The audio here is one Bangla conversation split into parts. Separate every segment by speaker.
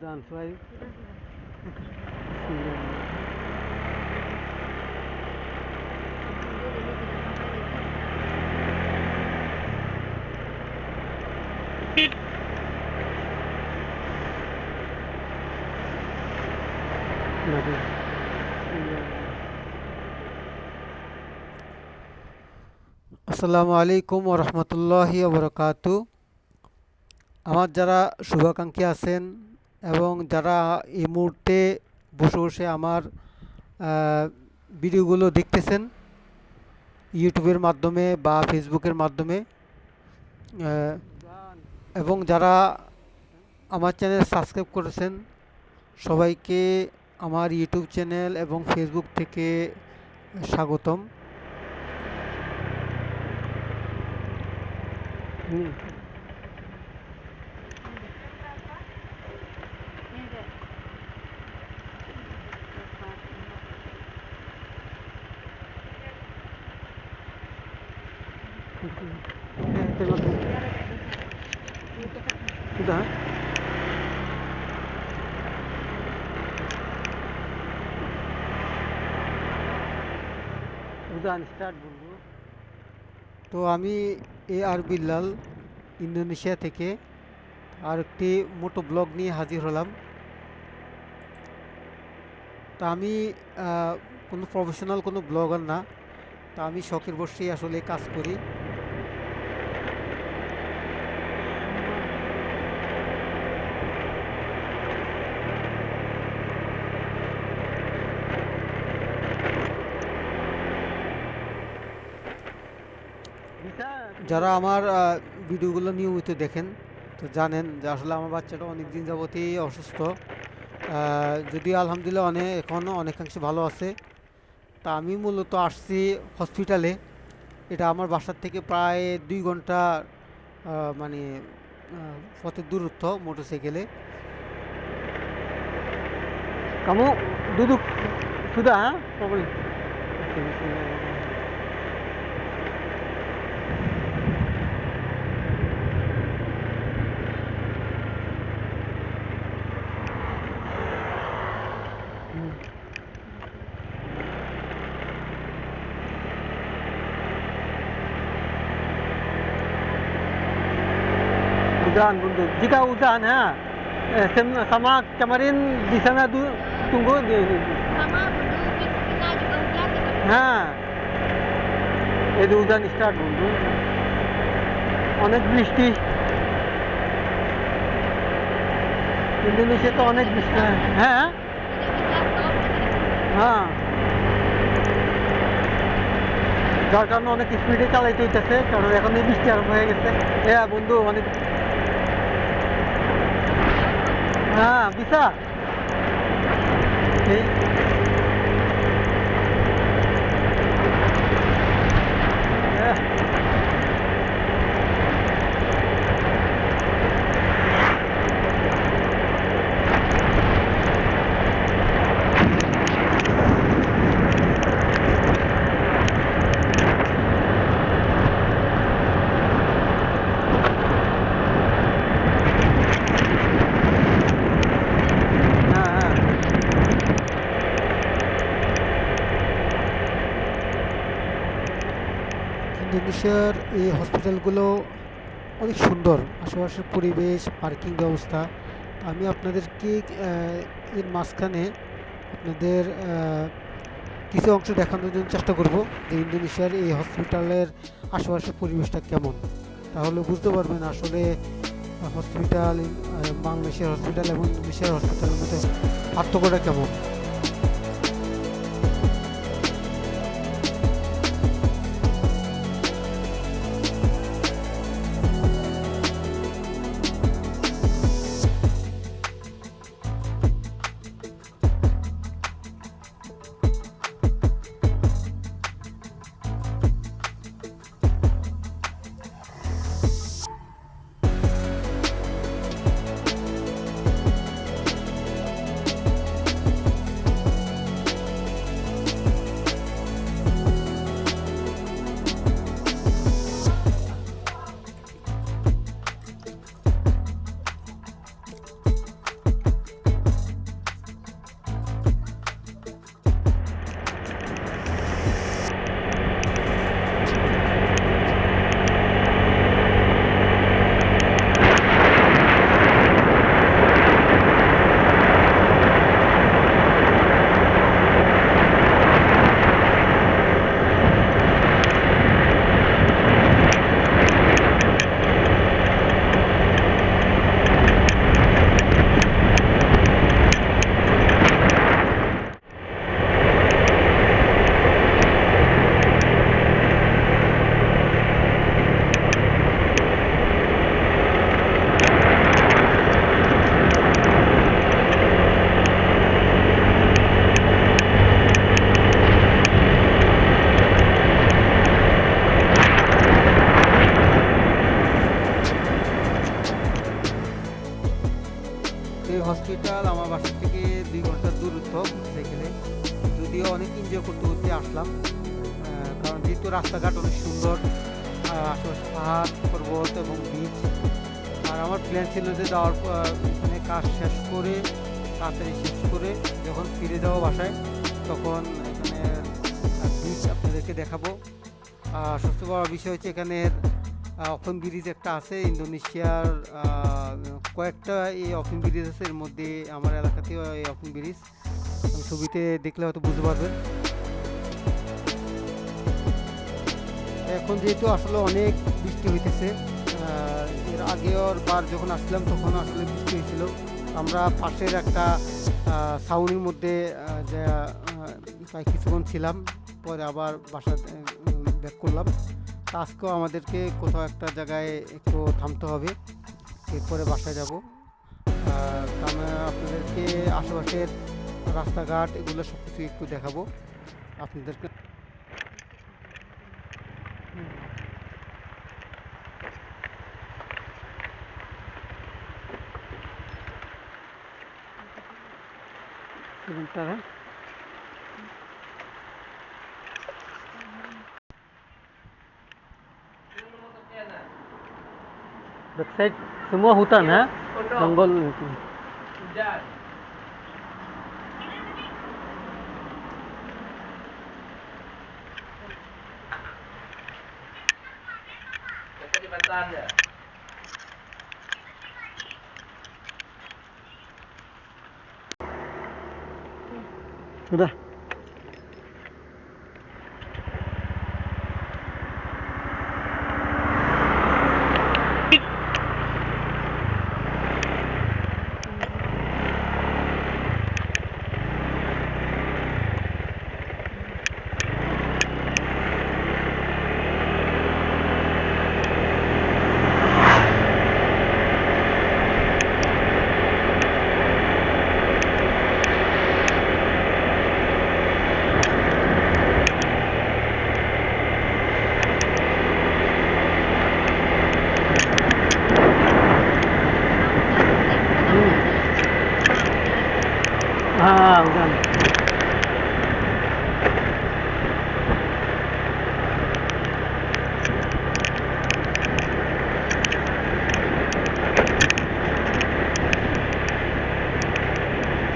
Speaker 1: Done, right? আসসালামু আলাইকুম ওরহমতুল্লাহি বরকাতু আমার যারা শুভাকাঙ্ক্ষী আছেন এবং যারা এই মুহূর্তে বসে বসে আমার ভিডিওগুলো দেখতেছেন, ইউটিউবের মাধ্যমে বা ফেসবুকের মাধ্যমে এবং যারা আমার চ্যানেল সাবস্ক্রাইব করেছেন, সবাইকে আমার ইউটিউব চ্যানেল এবং ফেসবুক থেকে স্বাগতম। হুম। তো আমি এ আর বিল্লাল, ইন্দোনেশিয়া থেকে আর একটি মোটো ব্লগ নিয়ে হাজির হলাম। তা আমি কোনো প্রফেশনাল কোনো ব্লগার না। তা আমি শখের বসেই আসলে কাজ করি। যারা আমার ভিডিওগুলো নিয়মিত দেখেন তো জানেন যে আসলে আমার বাচ্চাটা অনেক দিন যাবতই অসুস্থ। যদিও আলহামদুলিল্লাহ অনেক এখনও অনেকাংশে ভালো আছে। তা আমি মূলত আসছি হসপিটালে। এটা আমার বাসার থেকে প্রায় দুই ঘণ্টা মানে পথের দূরত্ব মোটরসাইকেলে। Kamu duduk sudah, ha? udan bunde jika udan ha? Eh, sem sama kemarin di sana এই উদান স্টার্ট বন্ধু অনেক বৃষ্টি ইন্দোনেশিয়া তো অনেক বৃষ্টি হ্যাঁ হ্যাঁ যার কারণে অনেক স্পিডে চালাইতে হইতেছে কারণ এখন এই বৃষ্টি আরম্ভ হয়ে গেছে। হ্যাঁ বন্ধু অনেক হ্যাঁ বিশা এই হ্যাঁ হ্যাঁ হ্যাঁ ইন্দোনেশিয়ার এই হসপিটালগুলো অনেক সুন্দর। আশেপাশের পরিবেশ, পার্কিং ব্যবস্থা। আমি আপনাদেরকে এর মাঝখানে আপনাদের কিছু অংশ দেখানোর জন্য চেষ্টা করব যে ইন্দোনেশিয়ার এই হসপিটালের আশেপাশের পরিবেশটা কেমন। তাহলে বুঝতে পারবেন আসলে হসপিটাল বাংলাদেশের হসপিটাল এবং ইন্দোনেশিয়ার হসপিটালের মধ্যে পার্থক্যটা কেমন। আসলাম কারণ যেহেতু রাস্তাঘাট অনেক সুন্দর আশেপাশে পাহাড়, পর্বত এবং বিচ আর আমার প্ল্যান ছিল যে যাওয়ার এখানে কাজ শেষ করে, তাড়াতাড়ি শেষ করে যখন ফিরে যাব বাসায়, তখন এখানে বিচ আপনাদেরকে দেখাবো। আর সবচেয়ে বড় বিষয় হচ্ছে এখানের অফেন ব্রিজ একটা আছে, ইন্দোনেশিয়ার কয়েকটা এই অফেন ব্রিজ আছে, এর মধ্যে আমার এলাকাতেও এই অফেন ব্রিজ ছবিতে দেখলে হয়তো বুঝতে পারবেন। এখন যেহেতু আসলে অনেক বৃষ্টি হইতেছে এর আগের বার যখন আসলাম, তখন আসলে বৃষ্টি হয়েছিল আমরা পাশের একটা সাউনির মধ্যে প্রায় কিছুক্ষণ ছিলাম, পরে আবার বাসা ব্যাক করলাম। আজকেও আমাদেরকে কোথাও একটা জায়গায় একটু থামতে হবে, এরপরে বাসায় যাব। আপনাদেরকে আশেপাশের রাস্তাঘাট এগুলো সব কিছু একটু দেখাবো। আপনাদেরকে website semua hutan ya. Nonggol itu. Sudah.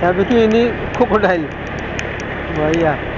Speaker 1: ثابتين كوكودايل وياه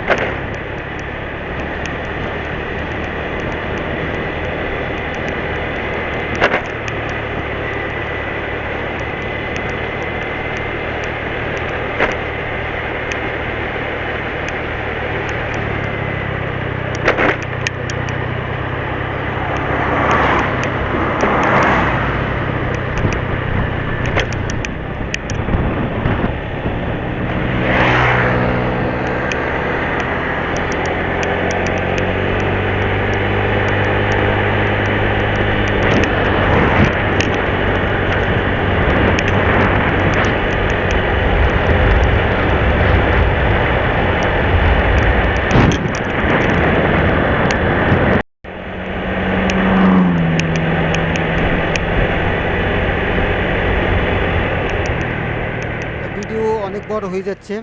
Speaker 1: বড় হয়ে যাচ্ছে।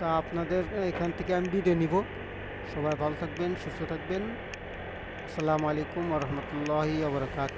Speaker 1: তা আপনাদের এখান থেকে আমি ভিডিও নিব। সবাই ভালো থাকবেন সুস্থ থাকবেন। আসসালামু আলাইকুম রহমতুল্লাহি আবরকাত